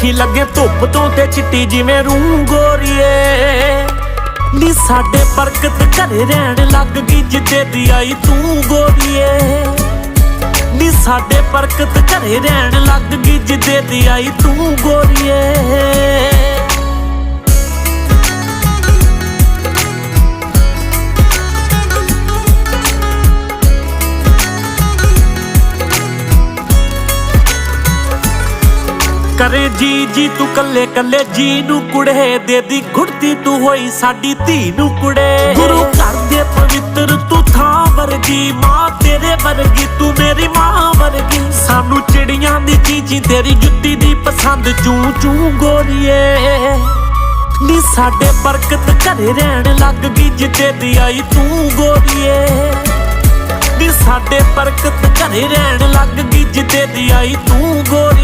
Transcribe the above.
ਅੱਖੀ ਲੱਗੇ ਧੁੱਪ ਤੋਂ ਤੇ ਚਿੱਟੀ ਜਿਵੇਂ ਰੂੰ ਗੋਰੀਏ। ਨੀ ਸਾਡੇ ਬਰਕਤ ਘਰੇ ਰਹਿਣ ਲੱਗ ਗਈ ਜਿੱਦੇ ਦੀ ਆਈ ਤੂੰ ਗੋਰੀਏ। ਨੀ ਸਾਡੇ ਬਰਕਤ ਘਰੇ ਰਹਿਣ ਲੱਗ ਗਈ ਜਿੱਦੇ ਦੀ ਆਈ ਤੂੰ ਗੋਰੀਏ। ਕਰੇ ਜੀ ਜੀ ਤੂੰ ਕੱਲੇ ਕੱਲੇ ਜੀ ਨੂੰ ਕੁੜੇ ਦੇ ਦੀ ਘੁੜਤੀ ਤੂੰ ਹੋਈ ਸਾਡੀ ਧੀ ਨੂੰ ਕੁੜੇ। ਗੁਰੂ ਘਰ ਦੇ ਪਵਿੱਤਰ ਤੂੰ ਥਾਂ ਵਰਗੀ ਮਾਂ ਤੇਰੇ ਵਰਗੀ ਤੂੰ ਮੇਰੀ ਮਾਂ ਵਰਗੀ। ਸਾਨੂੰ ਚਿੜੀਆਂ ਦੀ ਚੀਚੀ ਤੇਰੀ ਜੁੱਤੀ ਦੀ ਪਸੰਦ ਚੂੰ ਚੂੰ ਗੋਰੀਏ। ਨੀ ਸਾਡੇ ਬਰਕਤ ਘਰੇ ਰਹਿਣ ਲੱਗ ਗਈ ਜਿੱਤੇ ਦੀ ਆਈ ਤੂੰ ਗੋਰੀਏ। ਨੀ ਸਾਡੇ ਬਰਕਤ ਘਰੇ ਰਹਿਣ ਲੱਗ ਗਈ ਜਿੱਦੇ ਦੀ ਆਈ ਤੂੰ ਗੋਰੀਏ।